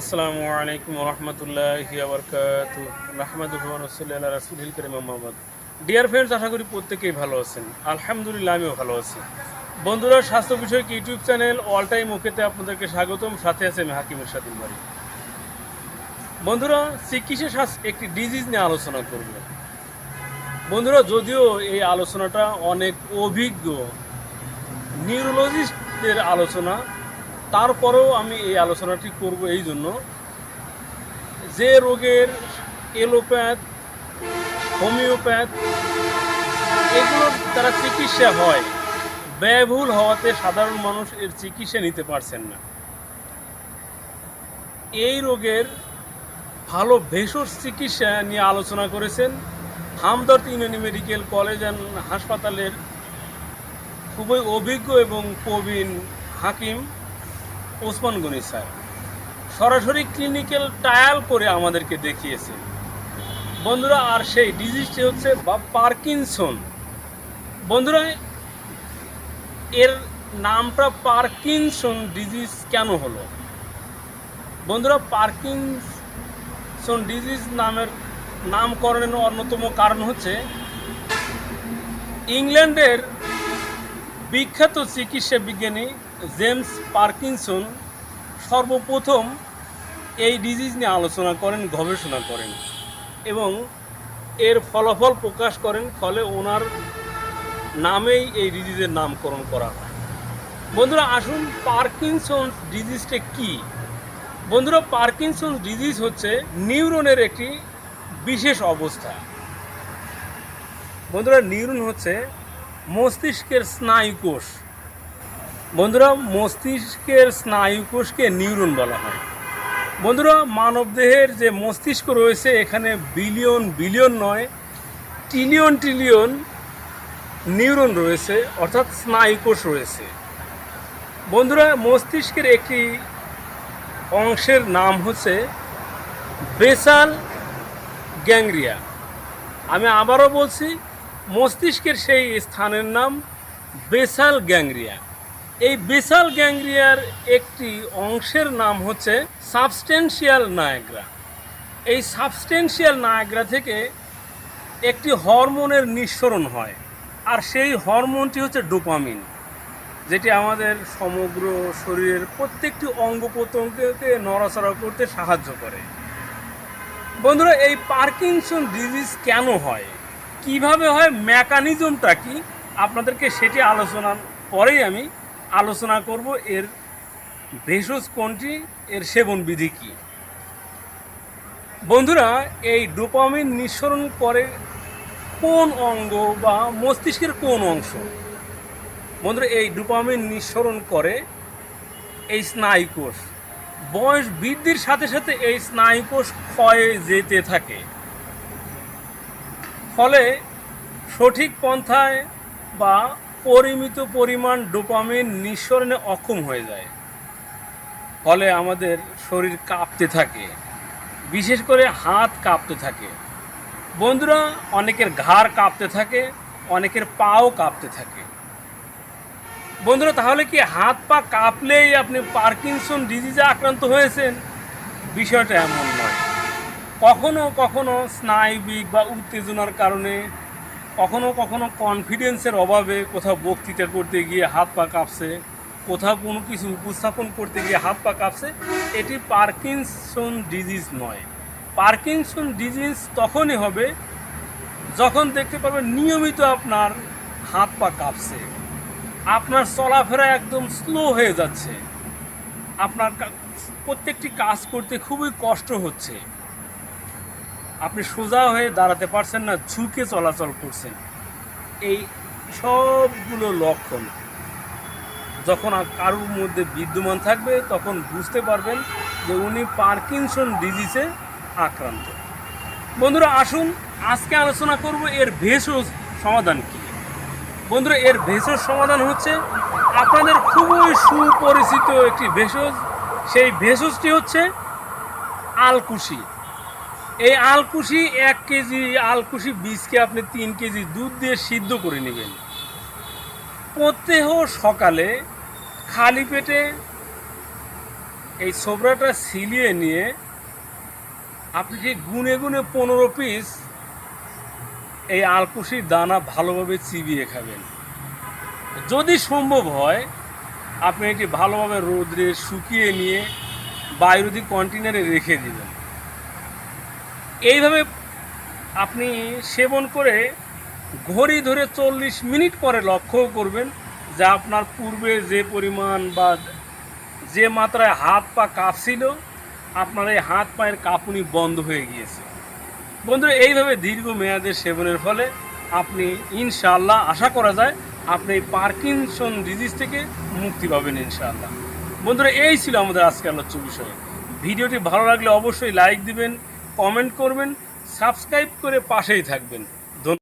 আসসালামু আলাইকুম রহমতুল্লাহ আবরকাত রহমদুল্লাহ রাসুল করিম মোহাম্মদ ডিয়ার ফ্রেন্ডস আশা করি প্রত্যেকেই ভালো আছেন। আলহামদুলিল্লাহ, আমিও ভালো আছি। বন্ধুরা, স্বাস্থ্য বিষয়ক ইউটিউব চ্যানেল অল টাইম ওকেতে আপনাদেরকে স্বাগতম। সাথে আছে আমি হাকিমের সাথে বাড়ি বন্ধুরা, চিকিৎসা শাস্ত্র একটি ডিজিজ নিয়ে আলোচনা করব। বন্ধুরা, যদিও এই আলোচনাটা অনেক অভিজ্ঞ নিউরোলজিস্টদের আলোচনা তারপরেও আমি এই আলোচনাটি করব এই জন্য যে রোগের এলোপ্যাথ, হোমিওপ্যাথ, এগুলোর তারা চিকিৎসা হয়, ব্যয়বহুল হওয়াতে সাধারণ মানুষ এর চিকিৎসা নিতে পারছেন না। এই রোগের ভালো ভেষজ চিকিৎসা নিয়ে আলোচনা করেছেন Hamdard Unani medical college and হাসপাতালের খুবই অভিজ্ঞ এবং প্রবীণ হাকিম ওসমান গনি স্যার। সরাসরি ক্লিনিক্যাল ট্রায়াল করে আমাদেরকে দেখিয়েছে। বন্ধুরা, আর সেই ডিজিজটি হচ্ছে বা পার্কিনসন বন্ধুরা, এর নামটা পার্কিনসন ডিজিজ কেন হলো? বন্ধুরা পার্কিনসন ডিজিজ নামের নামকরণের অন্যতম কারণ হচ্ছে ইংল্যান্ডের বিখ্যাত চিকিৎসা বিজ্ঞানী জেমস পার্কিনসন সর্বপ্রথম এই ডিজিজ নিয়ে আলোচনা করেন, গবেষণা করেন এবং এর ফলাফল প্রকাশ করেন, ফলে ওনার নামেই এই ডিজিজের নামকরণ করা হয়। বন্ধুরা, আসুন পার্কিনসন ডিজিজটা কি? বন্ধুরা, পার্কিনসন ডিজিজ হচ্ছে নিউরনের একটি বিশেষ অবস্থা। বন্ধুরা, নিউরন হচ্ছে মস্তিষ্কের স্নায়ুকোষ। বন্ধুরা, মস্তিষ্কের স্নায়ুকোষকে নিউরন বলা হয়। বন্ধুরা, মানবদেহের যে মস্তিষ্ক রয়েছে, এখানে বিলিয়ন বিলিয়ন নয় ট্রিলিয়ন ট্রিলিয়ন নিউরন রয়েছে, অর্থাৎ স্নায়ুকোষ রয়েছে। বন্ধুরা, মস্তিষ্কের একটি অংশের নাম হচ্ছে বেসাল গ্যাংরিয়া। আমি আবারও বলছি, মস্তিষ্কের সেই স্থানের নাম বেসাল গ্যাংরিয়া। এই বেসাল গ্যাংরিয়ার একটি অংশের নাম হচ্ছে সাবস্টেন্সিয়াল নায়াগ্রা। এই সাবস্টেন্সিয়াল নায়াগ্রা থেকে একটি হরমোনের নিঃসরণ হয়, আর সেই হরমোনটি হচ্ছে ডোপামিন, যেটি আমাদের সমগ্র শরীরের প্রত্যেকটি অঙ্গ প্রত্যঙ্গকে নড়াচড়া করতে সাহায্য করে। বন্ধুরা, এই পার্কিনসন ডিজিজ কেন হয়? কীভাবে হয়? মেকানিজমটা কি? আপনাদেরকে সেটি আলোচনার পরেই আমি আলোচনা করব এর ভেষজ কোনটি, এর সেবন বিধি কী? বন্ধুরা, এই ডোপামিন নিঃসরণ করে কোন অঙ্গ বা মস্তিষ্কের কোন অংশ? বন্ধুরা, এই ডোপামিন নিঃসরণ করে এই স্নায়ুকোষ বয়স বৃদ্ধির সাথে সাথে এই স্নায়ুকোষ ক্ষয়ে যেতে থাকে। ফলে সঠিক পন্থায় বা পরিমিত পরিমাণ ডোপামিন নিঃসরণে অক্ষম হয়ে যায়। ফলে আমাদের শরীর কাঁপতে থাকে, বিশেষ করে হাত কাঁপতে থাকে। বন্ধুরা, অনেকের ঘাড় কাঁপতে থাকে, অনেকের পাও কাঁপতে থাকে। বন্ধুরা, তাহলে কি হাত পা কাঁপলেই আপনি পার্কিনসন ডিজিজে আক্রান্ত হয়েছেন? বিষয়টা এমন নয়। কখনো কখনো স্নায়বিক বা উত্তেজনার কারণে কখনো কখনো কনফিডেন্সের অভাবে কোথাও বক্তৃতা করতে গিয়ে হাত পা কাঁপছে, কোথাও কোনো কিছু উপস্থাপন করতে গিয়ে হাত পা কাঁপছে, এটি পার্কিনসন ডিজিজ নয়। পার্কিনসন ডিজিজ তখনই হবে যখন দেখতে পারবেন নিয়মিত আপনার হাত পা কাঁপছে। আপনার চলাফেরা একদম স্লো হয়ে যাচ্ছে। আপনার প্রত্যেকটি কাজ করতে খুবই কষ্ট হচ্ছে। আপনি সোজা হয়ে দাঁড়াতে পারছেন না, ঝুঁকে চলাচল করছেন। এই সবগুলো লক্ষণ, যখন কারুর মধ্যে বিদ্যমান থাকবে, তখন বুঝতে পারবেন যে উনি পার্কিনসন ডিজিজে আক্রান্ত। বন্ধুরা, আসুন, আজকে আলোচনা করব এর ভেষজ সমাধান কী। বন্ধুরা, এর ভেষজ সমাধান হচ্ছে আপনাদের খুবই সুপরিচিত একটি ভেষজ। সেই ভেষজটি হচ্ছে আলকুশি এই আলকুশি এক কেজি, আলকুশি বীজকে আপনি তিন কেজি দুধ দিয়ে সিদ্ধ করে নেবেন। প্রত্যেহ সকালে খালি পেটে এই সোবরাটা সিলিয়ে নিয়ে আপনি কি গুনে গুনে পনেরো পিস এই আলকুশির দানা ভালোভাবে চিবিয়ে খাবেন। যদি সম্ভব হয়, আপনি এটি ভালোভাবে রোদ্রে শুকিয়ে নিয়ে বায়ুরোধী কন্টেনারে রেখে দিবেন। এইভাবে আপনি সেবন করে ঘড়ি ধরে চল্লিশ মিনিট পরে লক্ষ্য করবেন যে আপনার পূর্বে যে পরিমাণ বা যে মাত্রায় হাত পা কাঁপছিল, আপনার এই হাত পায়ের কাঁপুনি বন্ধ হয়ে গিয়েছে। বন্ধুরা, এইভাবে দীর্ঘ মেয়াদের সেবনের ফলে আপনি ইনশাআল্লাহ, আশা করা যায় আপনি পার্কিনসন ডিজিজ থেকে মুক্তি পাবেন ইনশাআল্লাহ। বন্ধুরা, এই ছিল আমাদের আজকে আলোচ্য বিষয়। ভিডিওটি ভালো লাগলে অবশ্যই লাইক দিবেন কমেন্ট করবেন সাবস্ক্রাইব করে পাশেই থাকবেন।